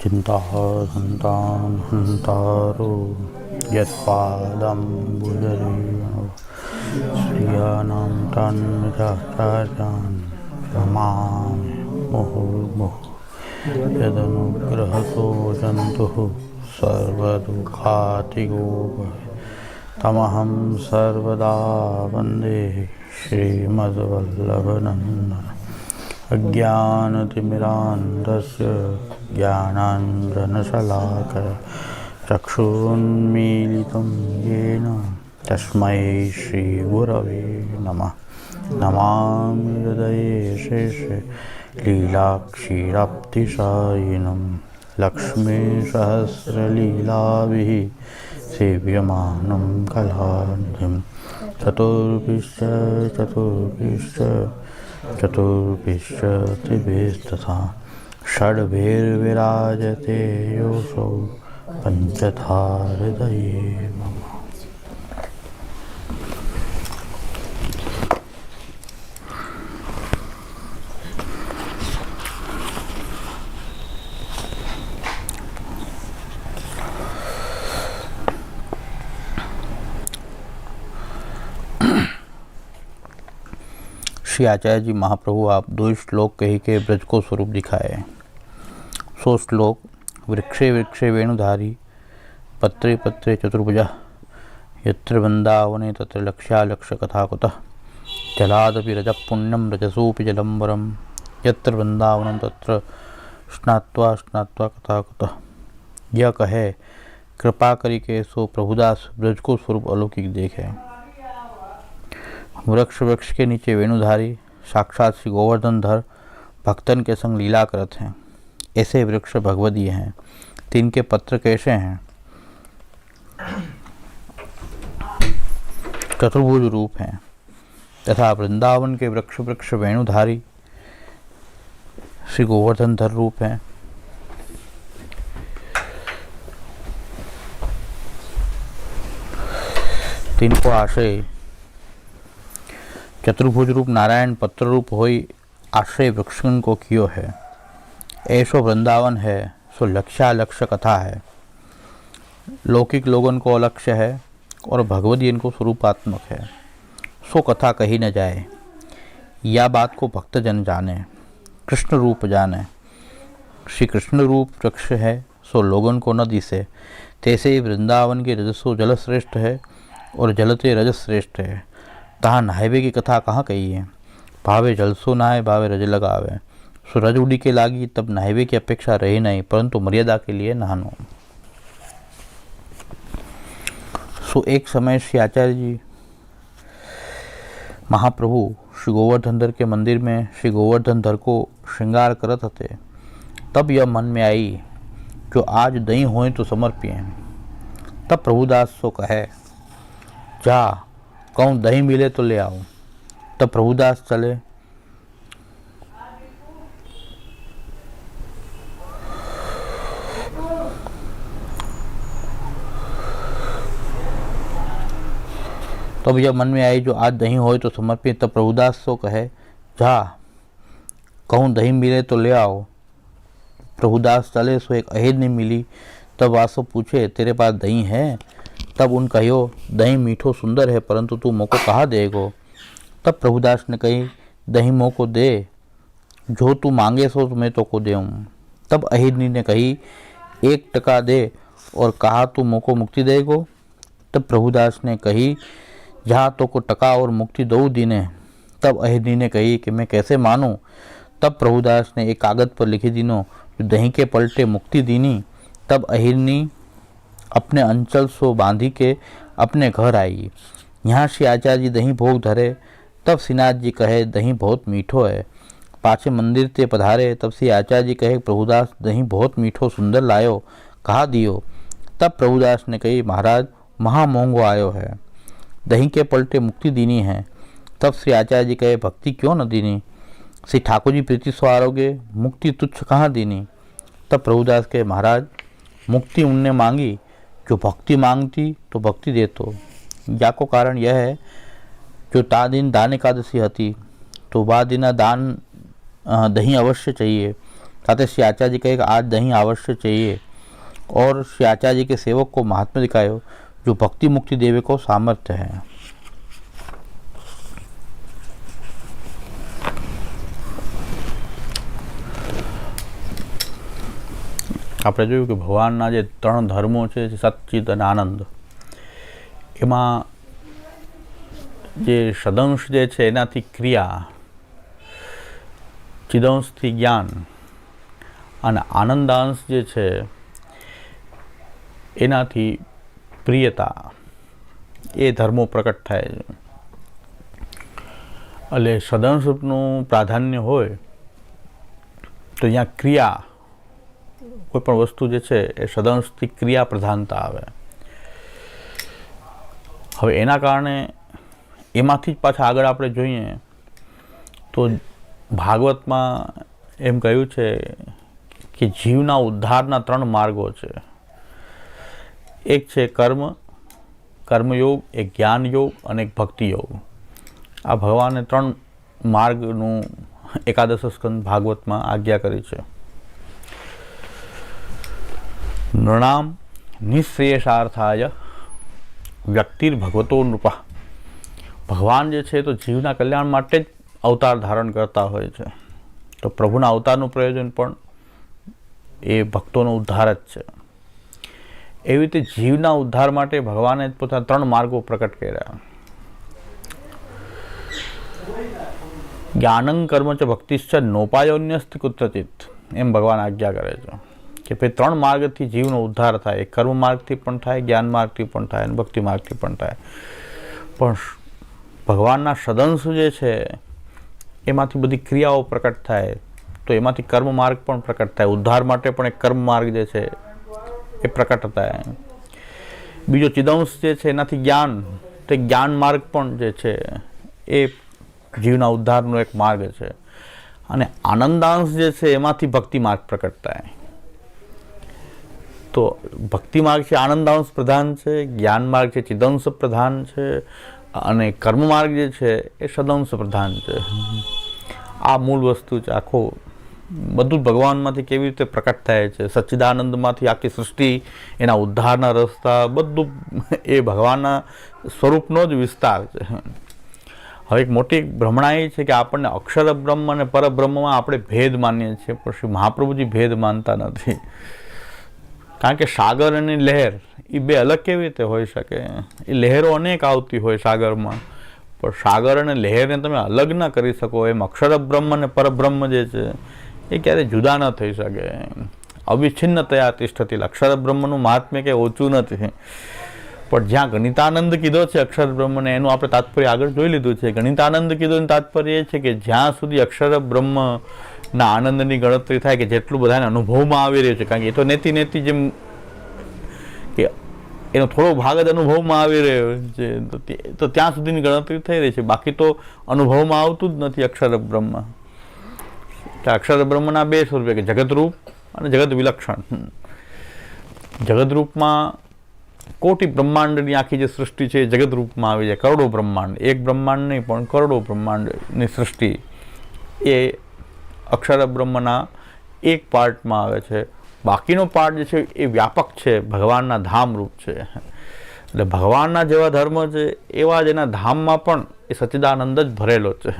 चिन्ताहन्तान् हन्तारो यत्पादम्बुजरेणो श्रियाणां तन्निजाचार्यान् रमामि मुहुर्मुहुः यदनुग्रहतो जन्तुः सर्वदुःखातिगो भवे तमहं सर्वदा वन्दे श्रीमद्वल्लभनन्दन अज्ञानतिमिरान्धस्य ज्ञानाञ्जनशलाकय चक्षुरुन्मीलितं येन तस्मै श्रीगुरवे नमः नमामि हृदये शेषे लीलाक्षीराप्तिशायिनं लक्ष्मीसहस्रलीलाभिः सेव्यमानं कलानिधिं चतुर्भिश्च चतुर्भिश्च चतुर्भिश्च त्रिभिस्तथा षड्भिर्विराजते योऽसौ पञ्चधा हृदये मम श्री आचार्य जी महाप्रभु, आप दो श्लोक कही के ब्रज को स्वरूप दिखाए। सो श्लोक, वृक्षे वृक्षे वेणुधारी, पत्रे पत्रे चतुर्भुज, यत्र वृंदावने तत्र लक्ष्यालक्ष कथा कुतः जलादपि रजः पुण्यं रजसोऽपि जलं वरं यत्र वृंदावनं तत्र स्नात्वा स्नात्वा कथा कुतः यह कहे, कृपा करी के सो प्रभुदास ब्रज को स्वरूप अलौकिक देखे। वृक्ष वृक्ष के नीचे वेणुधारी, साक्षात श्री गोवर्धन धर, भक्तन के संग लीला करत हैं। ऐसे वृक्ष भगवदीय हैं। तीन के पत्र कैसे हैं? चतुर्भुज रूप हैं। तथा वृंदावन के वृक्ष वृक्ष वेणुधारी, श्री गोवर्धन धर रूप हैं। तीन को आशय चतुर्भुज रूप नारायण पत्र रूप होई आश्रय वृक्षन को कियो है। ऐसो वृंदावन है, सो लक्ष्यालक्ष्य कथा है। लौकिक लोगन को अलक्ष्य है और भगवदी इनको स्वरूपात्मक है। सो कथा कही न जाए, या बात को भक्तजन जाने, कृष्ण रूप जाने। श्री कृष्ण रूप वृक्ष है, सो लोगन को न दिसे। तैसे ही वृंदावन के रजसो जल श्रेष्ठ है और जलते रजस श्रेष्ठ है। तहाँ नहावे की कथा कहाँ कही है? भावे जलसो नहाए भावे रज लगावे। सो रज उड़ी के लागी, तब नहावे की अपेक्षा रही नहीं, परंतु मर्यादा के लिए नहानो। सो एक समय श्री आचार्य जी, महाप्रभु श्री गोवर्धन धर के मंदिर में श्री गोवर्धन धर को श्रृंगार करत हते। तब यह मन में आई, जो आज दही होए तो समर्पिए तब प्रभुदास सो कहे, जा कहूँ, दही मिले तो ले आओ तब प्रभुदास चले। तब जब मन में आई, जो आज दही हो तो समर्पित तब प्रभुदास तो कहे, जा, कहूँ, दही मिले तो ले आओ। प्रभुदास चले, सो एक अहेद नहीं मिली। तब तो वासो पूछे, तेरे पास दही है? तब उन कहो दही मीठो सुंदर है, परंतु तू मोको कहा देगो? तब प्रभुदास ने कही, दही मोको दे, जो तू मांगे सो मैं तो को देऊँ। तब अहिदनी ने कही, एक टका दे, और कहा तू मोको मुक्ति देगो? तब प्रभुदास ने कही, जहाँ तो को टका और मुक्ति दो दीने। तब अहिदनी ने कही कि मैं कैसे मानूँ? तब प्रभुदास ने एक कागज़ पर लिखी दिनों, जो दही के पलटे मुक्ति दीनी। तब अहिरनी अपने अंचल सो बांधी के अपने घर आई। यहाँ श्री आचार्य जी दही भोग धरे, तब श्रीनाथ जी कहे, दही बहुत मीठो है। पाछे मंदिर ते पधारे, तब श्री आचार्य जी कहे, प्रभुदास, दही बहुत मीठो, सुंदर लायो। कहा दियो? तब प्रभुदास ने कही, महाराज महा आयो है। दही के पलटे मुक्ति दीनी है। तब श्री आचार्य जी कहे, भक्ति क्यों न दीनी? श्री ठाकुर जी प्रीति सो आरोगे, मुक्ति तुच्छ कहाँ दीनी? तब प्रभुदास के महाराज, मुक्ति उनने मांगी जो भक्ति मांगती? तो भक्ति देतो। या को कारण यह है, जो तादिन दान एकादशी हती तो वह दिना दान दही अवश्य चाहिए। ताते श्री आचार्य जी कहे आज दही अवश्य चाहिए। और श्री जी के सेवक को महात्मा दिखाए जो भक्ति मुक्ति देवे को सामर्थ्य है। આપણે જોયું કે ભગવાનના જે ત્રણ ધર્મો છે સચ્ચિત અને આનંદ, એમાં જે સદંશ જે છે, એનાથી ક્રિયા, ચિદંશથી જ્ઞાન અને આનંદાંશ જે છે, એનાથી પ્રિયતા, એ ધર્મો પ્રકટ થાય છે. એટલે સદંશનું પ્રાધાન્ય હોય, તો અહીંયા ક્રિયા કોઈ પણ વસ્તુ જે છે એ સદંશથી ક્રિયા પ્રધાનતા આવે. હવે એના કારણે એમાંથી જ પાછા આગળ આપણે જોઈએ તો ભાગવતમાં એમ કહ્યું છે કે જીવના ઉદ્ધારના ત્રણ માર્ગો છે. એક છે કર્મ, કર્મયોગ, એક જ્ઞાન યોગ અને એક ભક્તિ યોગ આ ભગવાને ત્રણ માર્ગનું એકાદશ સ્કંદ ભાગવતમાં આજ્ઞા કરી છે. નૃણામ નિશ્રેયસાર્થાય વ્યક્તિર ભગવતો નૃપા ભગવાન જે છે તો જીવના કલ્યાણ માટે જ અવતાર ધારણ કરતા હોય છે તો પ્રભુના અવતારનું પ્રયોજન પણ એ ભક્તોનો ઉદ્ધાર જ છે। એવી રીતે જીવના ઉદ્ધાર માટે ભગવાને પોતાના ત્રણ માર્ગો પ્રકટ કર્યા। જ્ઞાનં કર્મ ચ ભક્તિશ્ચ નોપાયોન્યસ્ત કુત્રચિત એમ ભગવાન આજ્ઞા કરે છે। કે ભાઈ ત્રણ માર્ગથી જીવનો ઉદ્ધાર થાય. કર્મ માર્ગથી પણ થાય, જ્ઞાન માર્ગથી પણ થાય અને ભક્તિ માર્ગથી પણ થાય. પણ ભગવાનના સદંશ જે છે, એમાંથી બધી ક્રિયાઓ પ્રકટ થાય. તો એમાંથી કર્મ માર્ગ પણ પ્રકટ થાય. ઉદ્ધાર માટે પણ એક કર્મ માર્ગ જે છે, એ પ્રકટ થાય. બીજો ચિદંશ જે છે, એનાથી જ્ઞાન. તે જ્ઞાન માર્ગ પણ જે છે, એ જીવના ઉદ્ધારનો એક માર્ગ છે. અને આનંદાંશ જે છે, એમાંથી ભક્તિ માર્ગ પ્રકટ થાય. તો ભક્તિ માર્ગ છે, આનંદાંશ પ્રધાન છે, જ્ઞાન માર્ગ છે ચિદંશ પ્રધાન છે, અને કર્મ માર્ગ જે છે, એ સદંશ પ્રધાન છે. આ મૂળ વસ્તુ છે, આખો બધું ભગવાનમાંથી કેવી રીતે પ્રકટ થાય છે, સચ્ચિદાનંદમાંથી આખી સૃષ્ટિ, એના ઉદ્ધારના રસ્તા, બધું એ ભગવાનના સ્વરૂપનો જ વિસ્તાર છે. હવે એક મોટી ભ્રમણા એ છે કે આપણને અક્ષર બ્રહ્મ અને પરબ્રહ્મમાં આપણે ભેદ માનીએ છીએ, પણ શ્રી મહાપ્રભુજી ભેદ માનતા નથી. કારણ કે સાગર અને લહેર એ બે અલગ કેવી રીતે હોઈ શકે? એ લહેરો અનેક આવતી હોય સાગરમાં. પણ સાગર અને લહેરને તમે અલગ ના કરી શકો. એમ અક્ષર બ્રહ્મ અને પરબ્રહ્મ જે છે, એ ક્યારેય જુદા ન થઈ શકે. અવિચ્છિન્નતયા તિષ્ઠતી અક્ષર બ્રહ્મનું મહાત્મ્ય કંઈ ઓછું નથી. પણ જ્યાં ગણિતાનંદ કીધો છે અક્ષર બ્રહ્મને, એનું આપણે તાત્પર્ય આગળ જોઈ લીધું છે. ગણિતાનંદ કીધો તાત્પર્ય એ છે કે જ્યાં સુધી અક્ષર બ્રહ્મ ના આનંદની ગણતરી થાય કે જેટલું બધાને અનુભવમાં આવી રહ્યું છે. કારણ કે એ તો નેતી નેતી જેમ કે એનો થોડો ભાગ જ અનુભવમાં આવી રહ્યો છે. તો ત્યાં સુધીની ગણતરી થઈ રહી છે. બાકી તો અનુભવમાં આવતું જ નથી અક્ષર બ્રહ્મ. અક્ષર બ્રહ્મના બે સ્વરૂપે કે જગતરૂપ અને જગત વિલક્ષણ. જગતરૂપમાં કોટી બ્રહ્માંડની આખી જે સૃષ્ટિ છે એ જગતરૂપમાં આવી જાય. કરોડો બ્રહ્માંડ. એક બ્રહ્માંડ નહીં, પણ કરોડો બ્રહ્માંડની સૃષ્ટિ એ અક્ષર બ્રહ્મના એક પાર્ટમાં આવે છે. બાકીનો પાર્ટ જે છે એ વ્યાપક છે, ભગવાનના ધામરૂપ છે. એટલે ભગવાનના જેવા ધર્મ છે, એવા જ એના ધામમાં પણ એ સચ્ચિદાનંદ જ ભરેલો છે.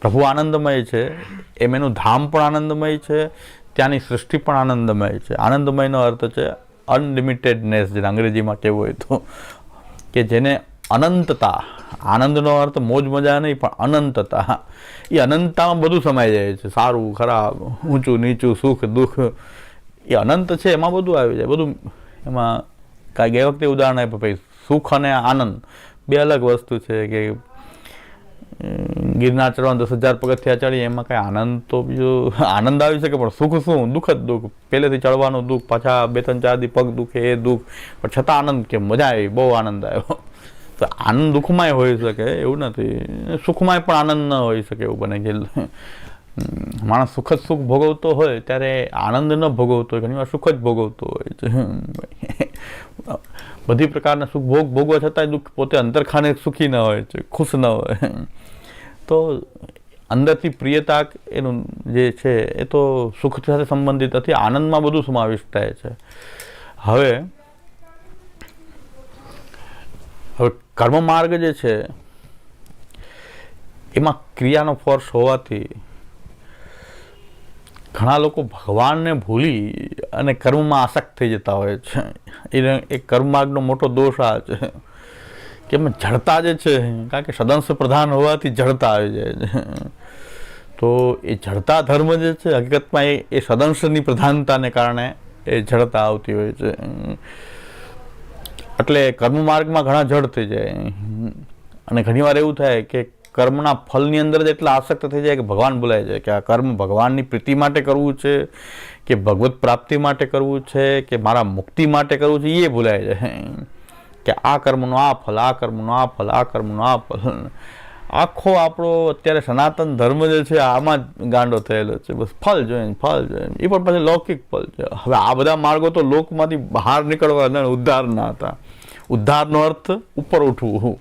પ્રભુ આનંદમય છે, એમ એનું ધામ પણ આનંદમય છે, ત્યાંની સૃષ્ટિ પણ આનંદમય છે. આનંદમયનો અર્થ છે અનલિમિટેડનેસ જેને અંગ્રેજીમાં કહેવું હોય તો. કે જેને અનંતતા. આનંદનો અર્થ મોજ મજા નહીં, પણ અનંતતા. એ અનંતતામાં બધું સમાઈ જાય છે. સારું, ખરાબ, ઊંચું, નીચું, સુખ, દુઃખ. એ અનંત છે, એમાં બધું આવી જાય. બધું એમાં કાંઈ ગઈ વખતે ઉદાહરણ આપ્યું, ભાઈ, સુખ અને આનંદ. બે અલગ વસ્તુ છે કે ગિરનાર ચડવાનું દસ હજાર પગથિયા ચડી એમાં કાંઈ આનંદ તો બીજો આનંદ આવી શકે, પણ સુખ શું? દુઃખ જ દુઃખ. પહેલેથી ચડવાનું દુઃખ, પાછા બે ત્રણ ચાર દી પગ દુખે, એ દુઃખ. પણ છતાં આનંદ કે મજા આવી, બહુ આનંદ આવ્યો. તો આનંદ દુઃખમાંય હોઈ શકે, એવું નથી. સુખમાંય પણ આનંદ ન હોઈ શકે એવું બને કે માણસ સુખ જ સુખ ભોગવતો હોય ત્યારે આનંદ ન ભોગવતો હોય, ઘણીવાર સુખ જ ભોગવતો હોય. છે બધી પ્રકારના સુખ ભોગ, ભોગવા છતાંય દુઃખ પોતે અંતરખાને સુખી ન હોય છે, ખુશ ન હોય. તો અંદરથી પ્રિયતા એનું જે છે, એ તો સુખ સાથે સંબંધિત નથી, આનંદમાં બધું સમાવિષ્ટ થાય છે. હવે હવે કર્મ માર્ગ જે છે, એમાં ક્રિયાનો ફોર્સ હોવાથી ઘણા લોકો ભગવાનને ભૂલી અને કર્મમાં આસક્ત થઈ જતા હોય છે. એને એ કર્મ માર્ગનો મોટો દોષ આ છે કે એમાં જડતા જે છે, કારણ કે સદંશ પ્રધાન હોવાથી જડતા આવી જાય છે. તો એ જડતા ધર્મ જે છે, હકીકતમાં એ એ સદંશની પ્રધાનતાને કારણે એ જડતા આવતી હોય છે. એટલે કર્મ માર્ગમાં ઘણા જડ થઈ જાય. અને ઘણીવાર એવું થાય કે કર્મના ફલની અંદર જ એટલા આસક્ત થઈ જાય કે ભગવાન ભૂલાય જાય કે આ કર્મ ભગવાનની પ્રીતિ માટે કરવું છે, કે ભગવત પ્રાપ્તિ માટે કરવું છે, કે મારા મુક્તિ માટે કરવું છે, એ ભૂલાય જાય. કે આ કર્મનો આ ફલ, આ કર્મનો આ ફલ, આ કર્મનો આ ફલ. આખો આપણો અત્યારે સનાતન ધર્મ જે છે, આમાં જ ગાંડો થયેલો છે. બસ ફલ જોઈએ ફલ જોઈએ એ પણ પછી લૌકિક ફલ છે. હવે આ બધા માર્ગો તો લોકમાંથી બહાર નીકળવા ઉદ્ધારના હતા. ઉદ્ધારનો અર્થ ઉપર ઉઠવું.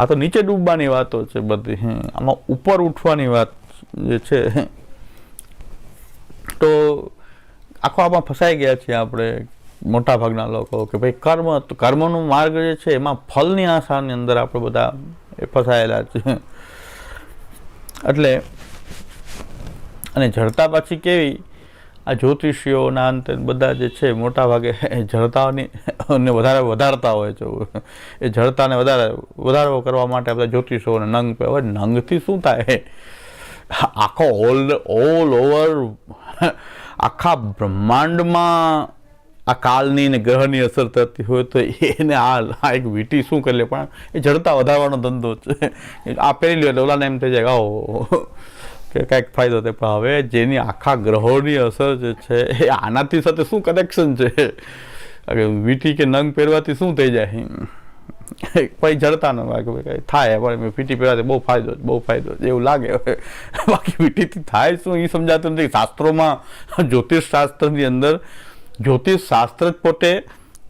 આ તો નીચે ડૂબવાની વાતો છે બધી. આમાં ઉપર ઉઠવાની વાત જે છે તો આખો આમાં ફસાઈ ગયા છીએ આપણે મોટા ભાગના લોકો કે ભાઈ કર્મ તો કર્મનો માર્ગ જે છે એમાં ફલની આશાની અંદર આપણે બધા એ ફસાયેલા છે એટલે અને જડતા પાછી કેવી? આ જ્યોતિષીઓના અંતે બધા જે છે, મોટા ભાગે જડતાઓની ને વધારે વધારતા હોય છે. એ જડતાને વધારે વધારો કરવા માટે બધા જ્યોતિષોને નંગ પે હવે નંગથી શું થાય? આખો ઓલ ઓલ ઓવર આખા બ્રહ્માંડમાં આ કાલની ને ગ્રહની અસર થતી હોય તો એને આ એક વીટી શું કરી લે? પણ એ જડતા વધારવાનો ધંધો છે. આ પહેરી લ્યો એટલે ઓલાને એમ થઈ જાય આવો કે કંઈક ફાયદો થાય પણ હવે જેની આખા ગ્રહોની અસર જે છે, એ આનાથી સાથે શું કનેક્શન છે? વીટી કે નંગ પહેરવાથી શું થઈ જાય? પછી જડતા ન કંઈ થાય, પણ વીટી પહેરવાથી બહુ ફાયદો બહુ ફાયદો એવું લાગે. બાકી વીટીથી થાય શું, એ સમજાતું નથી. શાસ્ત્રોમાં જ્યોતિષ શાસ્ત્રની અંદર જ્યોતિષ શાસ્ત્ર જ પોતે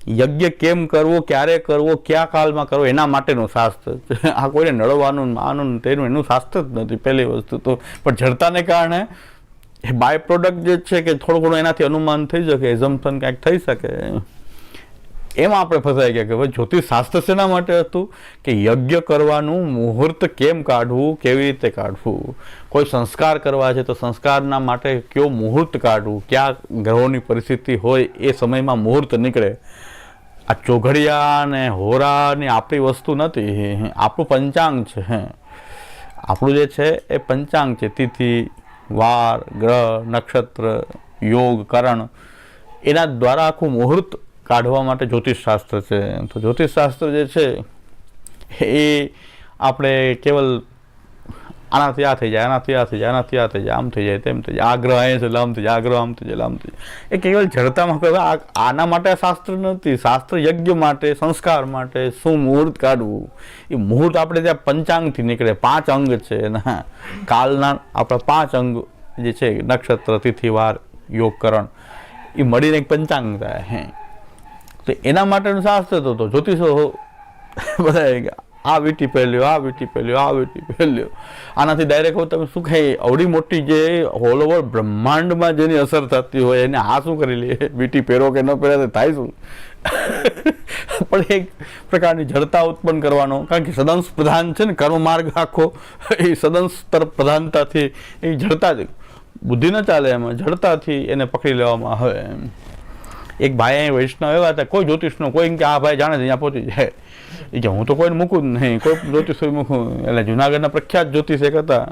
યજ્ઞ કેમ કરવો, ક્યારે કરવો, કયા કાળમાં કરવો, એના માટેનું શાસ્ત્ર. આ કોઈને નડવાનું આનું તેનું એનું શાસ્ત્ર જ નથી, પહેલી વસ્તુ તો. પણ જડતાને કારણે એ બાય પ્રોડક્ટ જે છે કે થોડું ઘણું એનાથી અનુમાન થઈ શકે એઝમ્પન ક્યાંક થઈ શકે. એમાં આપણે ફસાઈ ગયા કે ભાઈ જ્યોતિષ શાસ્ત્ર શેના માટે હતું? કે યજ્ઞ કરવાનું, મુહૂર્ત કેમ કાઢવું, કેવી રીતે કાઢવું? કોઈ સંસ્કાર કરવા છે તો સંસ્કારના માટે કયો મુહૂર્ત કાઢવું? ક્યાં ગ્રહોની પરિસ્થિતિ હોય એ સમયમાં મુહૂર્ત નીકળે? આ ચોઘડિયા ને હોરા ને આપણી વસ્તુ નથી, આપણું પંચાંગ છે. આપણું જે છે એ પંચાંગ છે. તિથિ, વાર, ગ્રહ, નક્ષત્ર, યોગ, કરણ, એના દ્વારા આખું મુહૂર્ત કાઢવા માટે જ્યોતિષશાસ્ત્ર છે. તો જ્યોતિષશાસ્ત્ર જે છે, એ આપણે કેવલ આનાથી આ થઈ જાય, આનાથી આ થઈ જાય, આનાથી આ થઈ જાય, આમ થઈ જાય, તેમ થઈ જાય. આગ્રહ ગ્રહ અહીંયા છે આમ થઈ જાય, આગ્રહ ગ્રહ આમ થઈ જાય આમ થઈ જાય. એ કેવલ જડતામાં કહે આના માટે શાસ્ત્ર નથી. શાસ્ત્ર યજ્ઞ માટે, સંસ્કાર માટે શું મુહૂર્ત કાઢવું? એ મુહૂર્ત આપણે ત્યાં પંચાંગથી નીકળે. પાંચ અંગ છે. એના કાલના આપણા પાંચ અંગ જે છે, નક્ષત્ર, તિથિવાર, યોગકરણ, એ મળીને એક પંચાંગ થાય. હે. તો એના માટેનું શાસ્ત્ર તો જ્યોતિષો બધા આ વીટી પહેલ્યો આ વીટી પહેલ્યો આ વીટી પહેલ્યો આનાથી ડાયરેક્ટ તમે શું કહે અવડી મોટી જે ઓલ ઓવર બ્રહ્માંડમાં જેની અસર થતી હોય એને આ શું કરી લે? વીટી પહેરો કે ન પહેરે થાય શું? પણ એક પ્રકારની જડતા ઉત્પન્ન કરવાનો, કારણ કે સદંશ પ્રધાન છે ને, કર્મ માર્ગ આખો, એ સદંશ તરફ પ્રધાનતાથી એ જડતા જ બુદ્ધિ ન ચાલે એમાં, જડતાથી એને પકડી લેવામાં આવે એમ. એક ભાઈ અહીં વૈષ્ણવ એવા હતા, કોઈ જ્યોતિષનો, કોઈ કે આ ભાઈ જાણે ત્યાં પહોંચી જાય. એ કે હું તો કોઈને મૂકું જ નહીં. કોઈ જ્યોતિષ મૂકું. એટલે જુનાગઢના પ્રખ્યાત જ્યોતિષ એક હતા.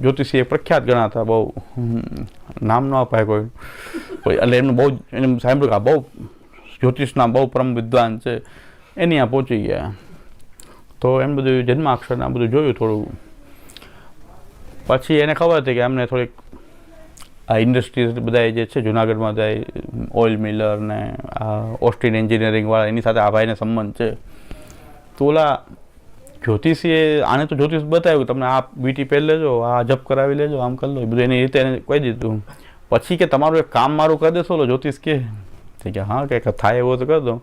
જ્યોતિષી એ પ્રખ્યાત ગણાતા બહુ નામ ન અપાય કોઈ. કોઈ, એટલે એમનું બહુ એને સાંભળ્યું કે આ બહુ જ્યોતિષના બહુ પરમ વિદ્વાન છે. એની આ પહોંચી ગયા. તો એમ બધું જન્માક્ષર આ બધું જોયું થોડું. પછી એને ખબર હતી કે એમને થોડીક આ ઇન્ડસ્ટ્રીઝ બધા જે છે, જુનાગઢમાં બધા ઓઇલ મિલર ને આ ઓસ્ટિન એન્જિનિયરિંગ વાળા, એની સાથે આ ભાઈને સંબંધ છે. તો ઓલા જ્યોતિષીએ, આને તો જ્યોતિષ બતાવ્યું. તમને આ બીટી પહેરી લેજો, આ જપ કરાવી લેજો, આમ કરી લો બધું એની રીતે એને કહી દીધું. પછી કે તમારું એક કામ મારું કરી દેશો લો જ્યોતિષ કે. કે, હા કે થાય એવો તો કરી દો.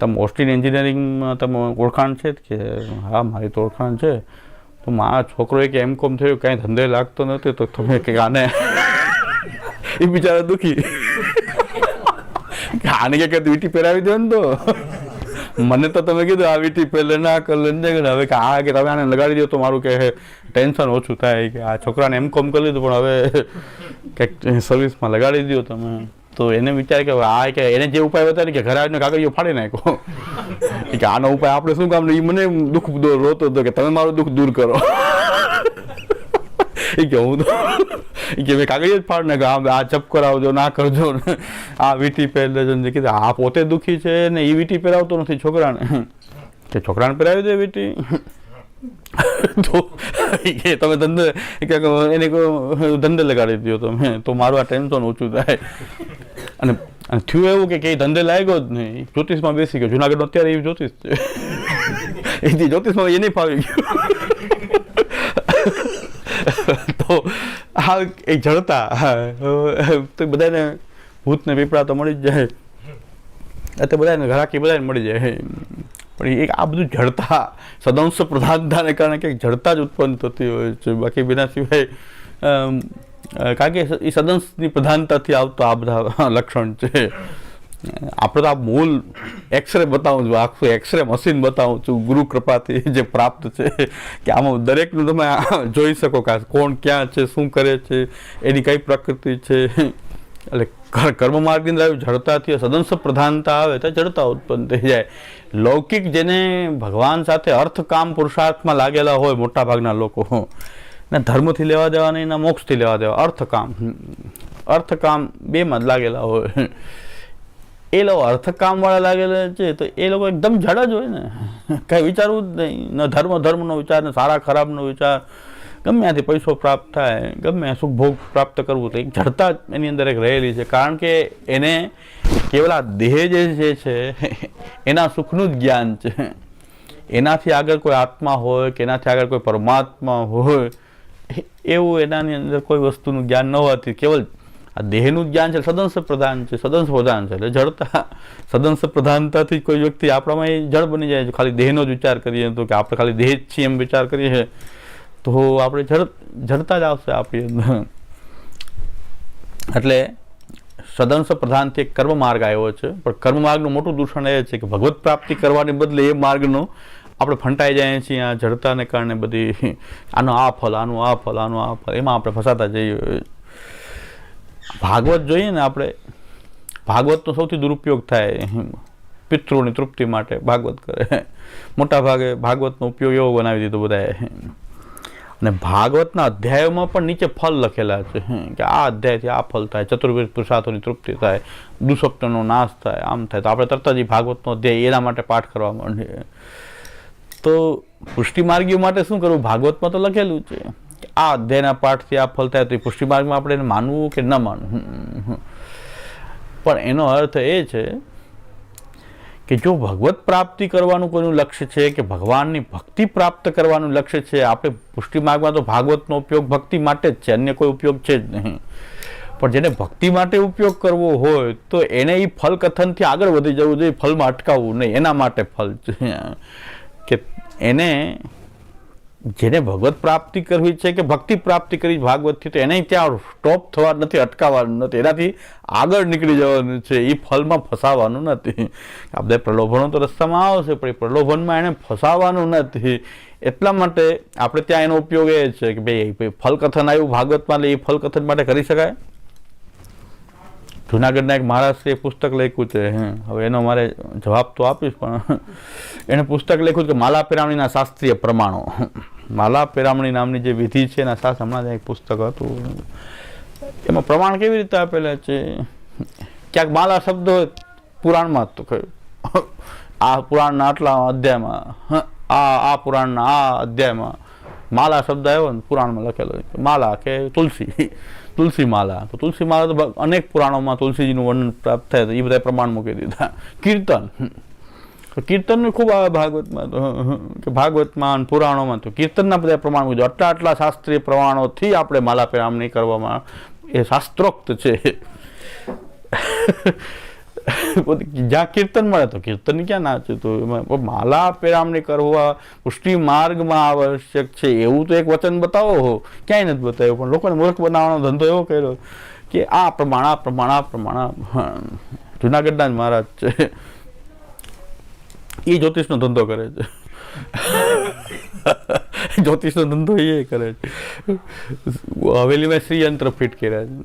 તમે ઓસ્ટિન એન્જિનિયરિંગમાં તમે ઓળખાણ છે કે, હા, મારી તો ઓળખાણ છે. તો મારા છોકરો કે, એમ કોમ થયું, કાંઈ ધંધે લાગતો નથી, તો તમે કે આને એ બિચારા દુખી. આને કે વીટી પહેરાવી દો ને તો. મને તો તમે કીધું આ વીટી પહેલે ના કર હવે કે આ કે તમે આને લગાડી દો તો મારું કે ટેન્શન ઓછું થાય કે આ છોકરાને એમ કોમ કરી લીધું, પણ હવે કંઈક સર્વિસમાં લગાડી દો તમે. તો એને વિચાર કે આ કે એને જે ઉપાય બતાવે કે ઘરે આવીને કાગળિયો ફાડી નાખો કે આનો ઉપાય આપણે શું કામ? એ મને દુઃખ રોતો હતો કે તમે મારું દુઃખ દૂર કરો. એ કે હું તો કે મેં જ ફાડ ને આ ચપ કરાવજો, ના કરજો. ને આ વીટી પહેરજો ને કીધું, આ પોતે દુઃખી છે ને એ વીટી પહેરાવતો નથી છોકરાને. કે છોકરાને પહેરાવી દે વીટી? તો કે તમે ધંધે એને ધંધે લગાડી દો તમે, તો મારું આ ટેન્શન ઓછું થાય. અને અને થયું એવું કે કે ઈ ધંધે લાગ્યો જ નહીં. જ્યોતિષમાં બેસી ગયો. જુનાગઢ અત્યારે એ જ્યોતિષ છે. એ જ્યોતિષમાં એ નહીં ફાવી ગયું. આ એ જડતા તો બધાને ભૂતને પીપળા તો મળી જ જાય. અત્યારે બધાને ઘરાકી બધાને મળી જાય. પણ એક આ બધું જડતા સદંશ પ્રધાનતાને કારણે કંઈક જડતા જ ઉત્પન્ન થતી હોય છે. બાકી બીના સિવાય કારણ કે એ સદંશની પ્રધાનતાથી આવતો આ બધા લક્ષણ છે. આપણે તો આ મૂળ એક્સરે બતાવું છું, આખું એક્સરે મશીન બતાવું છું, ગુરુ કૃપાથી જે પ્રાપ્ત છે, કે આમાં દરેકનું તમે જોઈ શકો કે કોણ ક્યાં છે, શું કરે છે, એની કઈ પ્રકૃતિ છે. એટલે કર- કર્મ માર્ગની અંદર આવ્યું જડતાથી સદંશ પ્રધાનતા આવે તો જડતા ઉત્પન્ન થઈ જાય. લૌકિક જેને ભગવાન સાથે અર્થકામ પુરુષાર્થમાં લાગેલા હોય મોટા ભાગના લોકો, ને ધર્મથી લેવા દેવા નહીં, ના મોક્ષથી લેવા દેવા અર્થકામ. અર્થકામ બેમાં જ લાગેલા હોય. એ લોકો અર્થકામવાળા લાગેલા છે તો એ લોકો એકદમ જડ જ હોય ને. કંઈ વિચારવું જ નહીં. ન ધર્મ, ધર્મનો વિચાર, ને સારા, ખરાબનો વિચાર. ગમે ત્યાંથી પૈસો પ્રાપ્ત થાય, ગમે સુખ, ભોગ પ્રાપ્ત કરવું, તો એક જડતા એની અંદર એક રહેલી છે. કારણ કે એને કેવલ આ દેહ જે છે, એના સુખનું જ જ્ઞાન છે. એનાથી આગળ કોઈ આત્મા હોય કે એનાથી આગળ કોઈ પરમાત્મા હોય, એવું એનાની અંદર કોઈ વસ્તુનું જ્ઞાન ન હોવાથી કેવલ આ દેહનું જ્ઞાન છે, સદંશ પ્રધાન છે, સદંશ પ્રધાન છે. એટલે જડતા, સદંશ પ્રધાનતાથી કોઈ વ્યક્તિ આપણામાં એ જળ બની જાય છે. ખાલી દેહનો જ વિચાર કરીએ તો કે આપણે ખાલી દેહ જ છીએ એમ વિચાર કરીએ તો આપણે જડ, જડતા જ આવશે આપણી અંદર. એટલે સદંશ પ્રધાનથી એક કર્મ માર્ગ આવ્યો છે. પણ કર્મ માર્ગનું મોટું દૂષણ એ છે કે ભગવત પ્રાપ્તિ કરવાને બદલે એ માર્ગનો આપણે ફંટાઈ જાય છીએ આ જડતાને કારણે બધી, આનો આ ફલ, આનું આ ફલ, આનું આ ફલ, એમાં આપણે ફસાતા જઈએ ભાગવત જોઈએ ને આપણે ભાગવતનો સૌથી દુરુપયોગ થાય પિતૃની તૃપ્તિ માટે ભાગવત કરે. મોટા ભાગે ભાગવતનો ઉપયોગ એવો બનાવી દીધો બધાએ. અને ભાગવતના અધ્યાયોમાં પણ નીચે ફલ લખેલા છે કે આ અધ્યાયથી આ ફલ થાય, ચતુર્વેદ પુરુષાર્થોની તૃપ્તિ થાય દુસ્વપ્નનો નાશ થાય, આમ થાય. તો આપણે તરત જ ભાગવતનો અધ્યાય એના માટે પાઠ કરવા માંડીએ. તો પુષ્ટિ માર્ગીઓ માટે શું કરવું? ભાગવતમાં તો લખેલું છે. આ અધ્યાયના પાઠથી આ ફલ થાય તો એ પુષ્ટિ માર્ગમાં આપણે એને માનવું કે ન માનવું? પણ એનો અર્થ એ છે કે જો ભગવત પ્રાપ્તિ કરવાનું કોઈનું લક્ષ્ય છે, કે ભગવાનની ભક્તિ પ્રાપ્ત કરવાનું લક્ષ્ય છે, આપણે પુષ્ટિ માર્ગમાં તો ભાગવતનો ઉપયોગ ભક્તિ માટે જ છે, અન્ય કોઈ ઉપયોગ છે જ નહીં. પણ જેને ભક્તિ માટે ઉપયોગ કરવો હોય, તો એને એ ફલ કથનથી આગળ વધી જવું જોઈએ, ફલમાં અટકાવવું નહીં, એના માટે ફલ છે. કે એને જેને ભગવત પ્રાપ્તિ કરવી છે કે ભક્તિ પ્રાપ્તિ કરી ભાગવતથી, તો એને ત્યાં સ્ટોપ થવા નથી, અટકાવવાનું નથી. એનાથી આગળ નીકળી જવાનું છે. એ ફલમાં ફસાવાનું નથી. આપણે પ્રલોભનો તો રસ્તામાં આવશે, પણ એ પ્રલોભનમાં એને ફસાવાનું નથી. એટલા માટે આપણે ત્યાં એનો ઉપયોગ એ છે કે ભાઈ ફલકથન આવ્યું ભાગવતમાં, એટલે એ ફલકથન માટે કરી શકાય? જુનાગઢના એક મહારાષ્ટ્રીએ પુસ્તક લખ્યું છે હવે એનો મારે જવાબ તો આપીશ, પણ એણે પુસ્તક લખ્યું કે માલા પેરામણીના શાસ્ત્રીય પ્રમાણો. માલા પેરામણી નામની જે વિધિ છે એના શાસ્ત્ર હમણાં એક પુસ્તક હતું. એમાં પ્રમાણ કેવી રીતે આપેલા છે? ક્યાંક માલા શબ્દ પુરાણમાં જ તો કહ્યું આ પુરાણના આટલા અધ્યાયમાં આ આ પુરાણના આ અધ્યાયમાં માલા શબ્દ આવ્યો ને પુરાણમાં લખેલો માલા કે તુલસી. તુલસી માલા. તો તુલસી માલા તો અનેક પુરાણોમાં તુલસીજીનું વર્ણન પ્રાપ્ત થાય એ બધા પ્રમાણ મૂકી દીધા. કીર્તન. કીર્તનનું ખૂબ આવે ભાગવતમાં તો. કે ભાગવતમાં પુરાણોમાં તો કીર્તનના બધા પ્રમાણ મૂકી. આટલા આટલા શાસ્ત્રીય પ્રમાણોથી આપણે માલા પેરામણી કરવામાં એ શાસ્ત્રોક્ત છે. જ્યાં કીર્તન મળે તો કીર્તન ક્યાં નાચે? તો એમાં માલા પેરામણી કરવા, પુષ્ટિ માર્ગમાં આવશ્યક છે, એવું તો એક વચન બતાવો હો. ક્યાંય નથી બતાવ્યું, પણ લોકોને મૂર્ખ બનાવવાનો ધંધો એવો કર્યો કે આ પ્રમાણ આ પ્રમાણ આ પ્રમાણ. જુનાગઢના જ મહારાજ છે. એ જ્યોતિષનો ધંધો કરે છે. જ્યોતિષનો ધંધો એ કરે છે. હવેલીમાં શ્રીયંત્ર ફિટ કર્યા છે.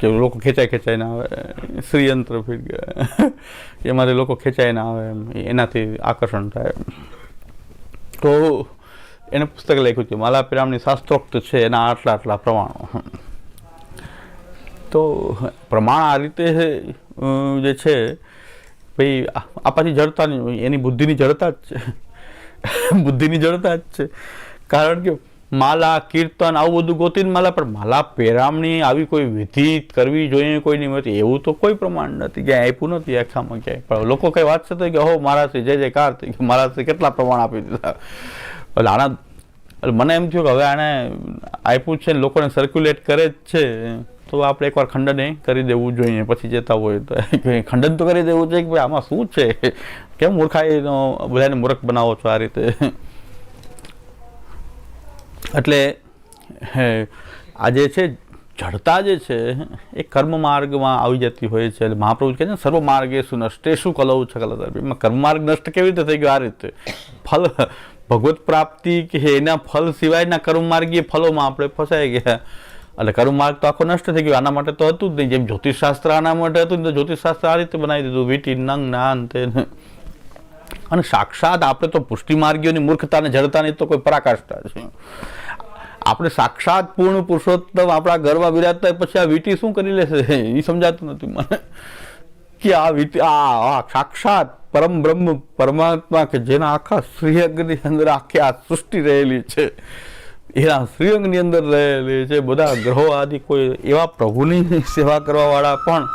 કે લોકો ખેંચાય ખેંચાય ના આવે. શ્રીયંત્ર ફિટ કર્યા. એમાંથી લોકો ખેંચાય ના આવે એમ. એનાથી આકર્ષણ થાય તો એને પુસ્તક લખ્યું છે માલા પિરામની શાસ્ત્રોક્ત છે એના આટલા આટલા પ્રમાણો. તો પ્રમાણ આ રીતે જે છે, ભાઈ, આ પાછી જડતા નહીં. એની બુદ્ધિની જડતા જ છે. બુદ્ધિની જડતા જ છે. કારણ કે માલા, કીર્તન આવું બધું ગોતીને માલા, પણ માલા પેરામણી આવી કોઈ વિધિ કરવી જોઈએ કોઈ નહીં હોતી એવું તો કોઈ પ્રમાણ નથી, ક્યાંય આપ્યું નથી આખામાં ક્યાંય. પણ લોકો કંઈ વાત છે કે હો મારાથી જય જયકાર થઈ કે મારાથી કેટલા પ્રમાણ આપી દીધા. એટલે આના મને એમ થયું કે હવે આને આપ્યું છે લોકોને સર્ક્યુલેટ કરે જ છે, તો આપણે એકવાર ખંડન કરી દેવું જોઈએ, પછી જતા હોય તો. ખંડન તો કરી દેવું છે કે ભાઈ આમાં શું છે? કેમ મૂર્ખાઈનો બધાને મૂર્ખ બનાવો છો આ રીતે? એટલે આ જે છે, જડતા જે છે, એ કર્મ માર્ગમાં આવી જતી હોય છે. એટલે મહાપ્રભુ કહે છે સર્વ માર્ગે શું નષ્ટે શું કલવું છે એમાં કર્મ માર્ગ નષ્ટ કેવી રીતે થઈ ગયો? આ રીતે. ફલ, ભગવત પ્રાપ્તિ કે એના ફલ સિવાયના કર્મ માર્ગીય ફલોમાં આપણે ફસાઈ ગયા. એટલે કર્મ માર્ગ તો આખો નષ્ટ થઈ ગયો. આના માટે તો હતું જ નહીં. જેમ જ્યોતિષશાસ્ત્ર આના માટે હતું ને તો જ્યોતિષશાસ્ત્ર આ રીતે બનાવી દીધું. વીટી નંગ ના અંતે. અને સાક્ષાત આપણે તો પુષ્ટિ માર્ગીઓની મૂર્ખતાને, જડતાની તો કોઈ પરાકાષ્ઠા છે. આપણે સાક્ષાત પૂર્ણ પુરુષોત્તમ, આપણા ઘરમાં બિરાજતા પછી આ વીટી શું કરી લેશે? એ સમજાતું નથી મને. કે આ વીટી, આ સાક્ષાત પરમ બ્રહ્મ પરમાત્મા કે જેના આખા શ્રીઅંગની અંદર આખી આ સૃષ્ટિ રહેલી છે. એના શ્રીઅંગની અંદર રહેલી છે. બધા ગ્રહો આદિ કોઈ એવા પ્રભુની સેવા કરવાવાળા પણ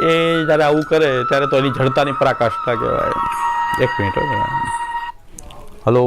એ જ્યારે આવું કરે ત્યારે તો એની જડતાની પરાકાષ્ઠા કહેવાય એક મિનિટ. હલો